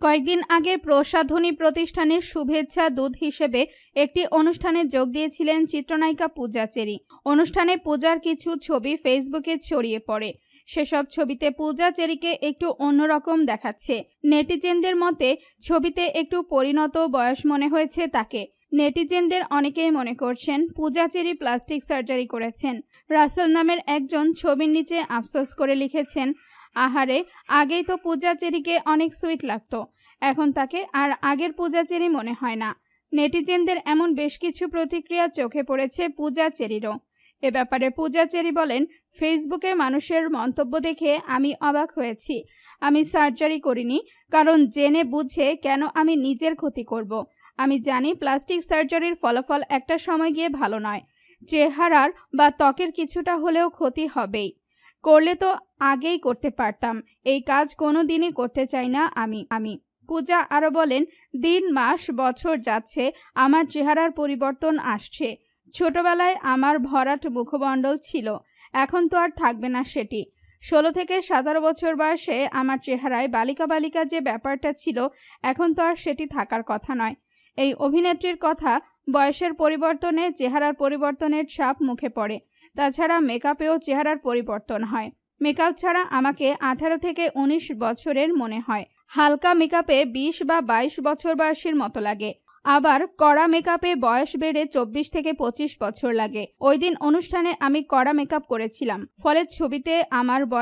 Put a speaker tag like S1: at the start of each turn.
S1: কয়েকদিন আগে প্রসাধনী প্রতিষ্ঠানের শুভেচ্ছা দূত হিসেবে একটি অনুষ্ঠানে যোগ দিয়েছিলেন চিত্রনায়িকা পূজা চেরি। অনুষ্ঠানে পূজার কিছু ছবি ফেসবুকে ছড়িয়ে পড়ে। সেসব ছবিতে পূজা চেরিকে একটু অন্যরকম দেখাচ্ছে। নেটিজেনদের মতে, ছবিতে একটু পরিণত বয়স মনে হয়েছে তাকে। নেটিজেনদের অনেকেই মনে করছেন পূজা চেরি প্লাস্টিক সার্জারি করেছেন। রাসেল নামের একজন ছবির নিচে আফসোস করে লিখেছেন, আহারে, আগেই তো পূজা চেরিকে অনেক সুইট লাগতো, এখন তাকে আর আগের পূজা চেরি মনে হয় না। নেটিজেনদের এমন বেশ কিছু প্রতিক্রিয়া চোখে পড়েছে পূজা চেরিরও। এ ব্যাপারে পূজা চেরি বলেন, ফেসবুকে মানুষের মন্তব্য দেখে আমি অবাক হয়েছি। আমি সার্জারি করিনি, কারণ জেনে বুঝে কেন আমি নিজের ক্ষতি করব। আমি জানি প্লাস্টিক সার্জারির ফলাফল একটা সময় গিয়ে ভালো নয়। চেহারার বা ত্বকের কিছুটা হলেও ক্ষতি হবেই। করলে তো আগেই করতে পারতাম। এই কাজ কোনো দিনই করতে চাই না আমি আমি। পূজা আরও বলেন, দিন, মাস, বছর যাচ্ছে, আমার চেহারার পরিবর্তন আসছে। ছোটবেলায় আমার ভরাট মুখমণ্ডল ছিল, এখন তো আর থাকবে না সেটি। ষোলো থেকে সতেরো বছর বয়সে আমার চেহারায় বালিকা বালিকা যে ব্যাপারটা ছিল, এখন তো আর সেটি থাকার কথা নয়। এই অভিনেত্রীর কথা বয়সের পরিবর্তনে চেহারার পরিবর্তনের ছাপ মুখে পড়ে, তাছাড়া মেকআপেও চেহারার পরিবর্তন হয়। মেকআপ ছাড়া আমাকে আঠারো থেকে উনিশ বছরের মনে হয়। হালকা মেকআপে বিশ বা বাইশ বছর বয়সের মতো লাগে। আবার কড়া মেকআপে বয়স বেড়ে চব্বিশ থেকে পঁচিশ বছর লাগে। ওই দিন অনুষ্ঠানে আমি কড়া মেকআপ করেছিলাম। ফলে ছবিতে আমার বয়স